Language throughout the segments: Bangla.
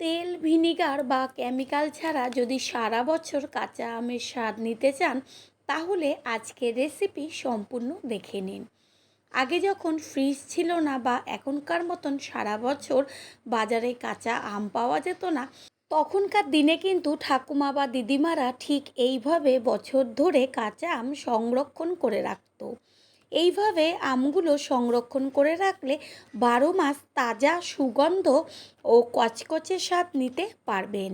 তেল, ভিনিগার বা কেমিক্যাল ছাড়া যদি সারা বছর কাঁচা আমের স্বাদ নিতে চান, তাহলে আজকের রেসিপি সম্পূর্ণ দেখে নিন। আগে যখন ফ্রিজ ছিল না বা এখনকার মতন সারা বছর বাজারে কাঁচা আম পাওয়া যেত না, তখনকার দিনে কিন্তু ঠাকুমা বা দিদিমারা ঠিক এইভাবে বছর ধরে কাঁচা আম সংরক্ষণ করে রাখতো। এইভাবে আমগুলো সংরক্ষণ করে রাখলে বারো মাস তাজা সুগন্ধ ও কচকচে স্বাদ নিতে পারবেন।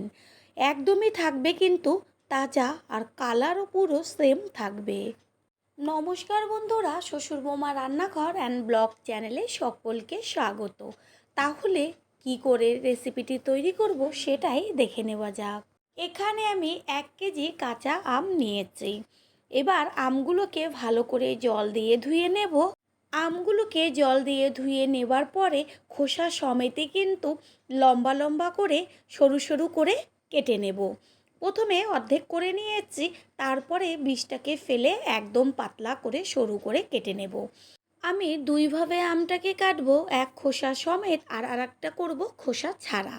একদমই থাকবে কিন্তু তাজা আর কালারও পুরো সেম থাকবে। নমস্কার বন্ধুরা, শ্বশুর বোমা রান্নাঘর অ্যান্ড ব্লগ চ্যানেলে সকলকে স্বাগত। তাহলে কি করে রেসিপিটি তৈরি করব সেটাই দেখে নেওয়া যাক। এখানে আমি এক কেজি কাঁচা আম নিয়েছি। এবার আমগুলোকে ভালো করে জল দিয়ে ধুয়ে নেব। আমগুলোকে জল দিয়ে ধুয়ে নেবার পরে খোসা সমেতে কিন্তু লম্বা লম্বা করে সরু সরু করে কেটে নেব। প্রথমে অর্ধেক করে নিয়েছি, তারপরে বীজটাকে ফেলে একদম পাতলা করে সরু করে কেটে নেব। আমি দুইভাবে আমটাকে কাটবো, এক খোসা সমেত আর আর একটা করব খোসা ছাড়া।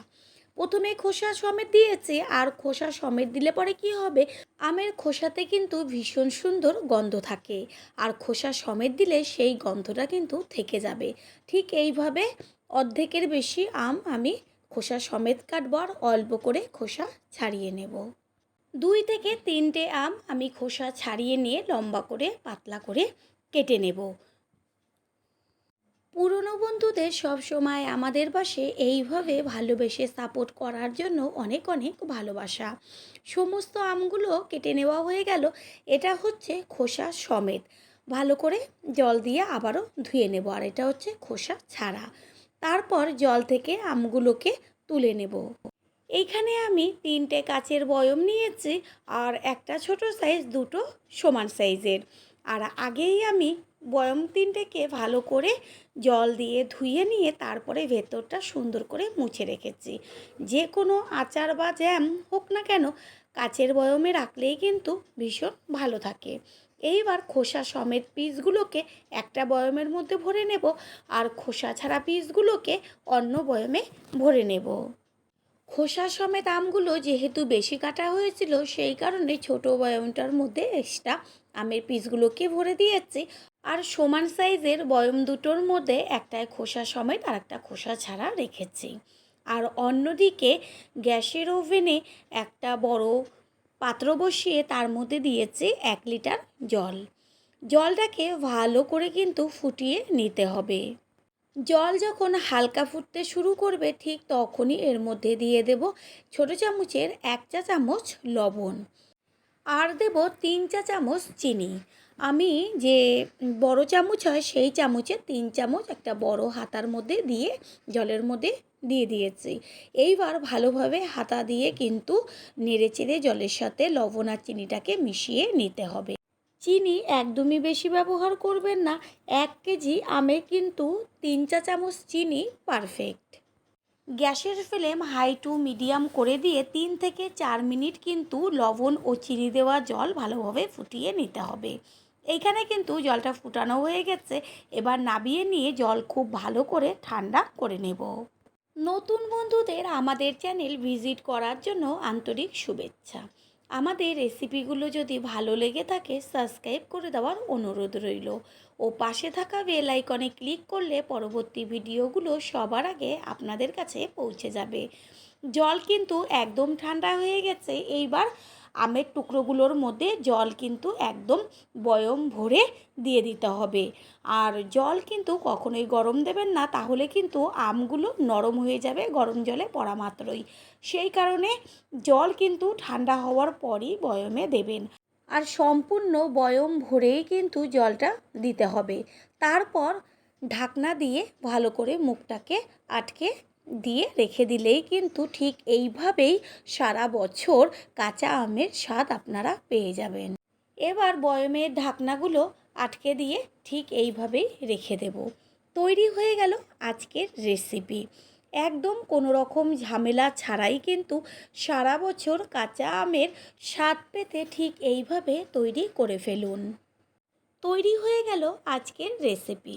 প্রথমে খোসা সমেত দিয়েছি, আর খোসা সমেত দিলে পরে কি হবে? আমের খোসাতে কিন্তু ভীষণ সুন্দর গন্ধ থাকে, আর খোসা সমেত দিলে সেই গন্ধটা কিন্তু থেকে যাবে। ঠিক এইভাবে অর্ধেকের বেশি আম আমি খোসা সমেত কাটবো, আর অল্প করে খোসা ছাড়িয়ে নেব। দুই থেকে তিনটে আম আমি খোসা ছাড়িয়ে নিয়ে লম্বা করে, পাতলা করে কেটে নেব। পুরনো বন্ধুদের সব সময় আমাদের পাশে এইভাবে ভালোবেসে সাপোর্ট করার জন্য অনেক অনেক ভালোবাসা। সমস্ত আমগুলো কেটে নেওয়া হয়ে গেল। এটা হচ্ছে খোসা সমেত। ভালো করে জল দিয়ে আবারও ধুয়ে নেব আর এটা হচ্ছে খোসা ছাড়া। তারপর জল থেকে আমগুলোকে তুলে নেব। এইখানে আমি তিনটে কাচের বয়ম নিয়েছি আর একটা ছোট সাইজ দুটো সমান সাইজের আর আগেই আমি বয়ম তিনটেকে ভালো করে জল দিয়ে ধুয়ে নিয়ে তারপরে ভেতরটা সুন্দর করে মুছে রেখেছি। যে কোনো আচার বা জ্যাম হোক না কেন, কাচের বয়মে রাখলেই কিন্তু ভীষণ ভালো থাকে। এইবার খোসা সমেত পিসগুলোকে একটা বয়মের মধ্যে ভরে নেব আর খোসা ছাড়া পিসগুলোকে অন্য বয়মে ভরে নেব। খোসা সমেত আমগুলো যেহেতু বেশি কাটা হয়েছিল, সেই কারণে ছোট বয়মটার মধ্যে এক্সট্রা আমের পিসগুলোকে ভরে দিয়েছি। আর সমান সাইজের বয়ম দুটোর মধ্যে একটায় খোসা সমেত আর একটা খোসা ছাড়া রেখেছি। আর অন্যদিকে গ্যাসের ওভেনে একটা বড় পাত্র বসিয়ে তার মধ্যে দিয়েছি এক লিটার জল। জলটাকে ভালো করে কিন্তু ফুটিয়ে নিতে হবে। জল যখন হালকা ফুটতে শুরু করবে, ঠিক তখনই এর মধ্যে দিয়ে দেব ছোট চামচের এক চা চামচ লবণ। আর দেব তিন চা চামচ চিনি। আমি যে বড় চামচ হয়, সেই চামচে তিন চামচ একটা বড় হাতার মধ্যে দিয়ে, জলের মধ্যে দিয়ে দিয়েছি। এইবার ভালোভাবে হাতা দিয়ে কিন্তু নেড়ে চেড়ে জলের সাথে লবণ আর চিনিটাকে মিশিয়ে নিতে হবে। চিনি একদমই বেশি ব্যবহার করবেন না। এক কেজি আমে কিন্তু তিন চা চামচ চিনি পারফেক্ট গ্যাসের ফ্লেম হাই টু মিডিয়াম করে দিয়ে তিন থেকে চার মিনিট কিন্তু লবণ ও চিনি দেওয়া জল ভালোভাবে ফুটিয়ে নিতে হবে। এইখানে কিন্তু জলটা ফুটানো হয়ে গেছে। এবার নাবিয়ে নিয়ে জল খুব ভালো করে ঠান্ডা করে নেব। নতুন বন্ধুদের আমাদের চ্যানেল ভিজিট করার জন্য আন্তরিক শুভেচ্ছা। আমাদের রেসিপিগুলো যদি ভালো লেগে থাকে সাবস্ক্রাইব করে দেওয়ার অনুরোধ রইল। ও পাশে থাকা বেল আইকনে ক্লিক করলে পরবর্তী ভিডিওগুলো সবার আগে আপনাদের কাছে পৌঁছে যাবে। জল কিন্তু একদম ঠান্ডা হয়ে গেছে, এইবার আমের টুকরোগুলোর মধ্যে জল কিন্তু একদম বয়ম ভরে দিয়ে দিতে হবে। আর জল কিন্তু কখনোই গরম দেবেন না, তাহলে কিন্তু আমগুলো নরম হয়ে যাবে গরম জলে পড়া মাত্রই। সেই কারণে জল কিন্তু ঠান্ডা হওয়ার পরই বয়মে দেবেন। আর সম্পূর্ণ বয়ম ভরেই কিন্তু জলটা দিতে হবে। তারপর ঢাকনা দিয়ে ভালো করে মুখটাকে আটকে দিয়ে রেখে দিলেই কিন্তু ঠিক এইভাবেই সারা বছর কাঁচা আমের স্বাদ আপনারা পেয়ে যাবেন। এবার বয়মের ঢাকনাগুলো আটকে দিয়ে ঠিক এইভাবেই রেখে দেব। তৈরি হয়ে গেল আজকের রেসিপি। একদম কোনো রকম ঝামেলা ছাড়াই কিন্তু সারা বছর কাঁচা আমের স্বাদ পেতে ঠিক এইভাবে তৈরি করে ফেলুন। তৈরি হয়ে গেল আজকের রেসিপি।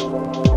Thank you.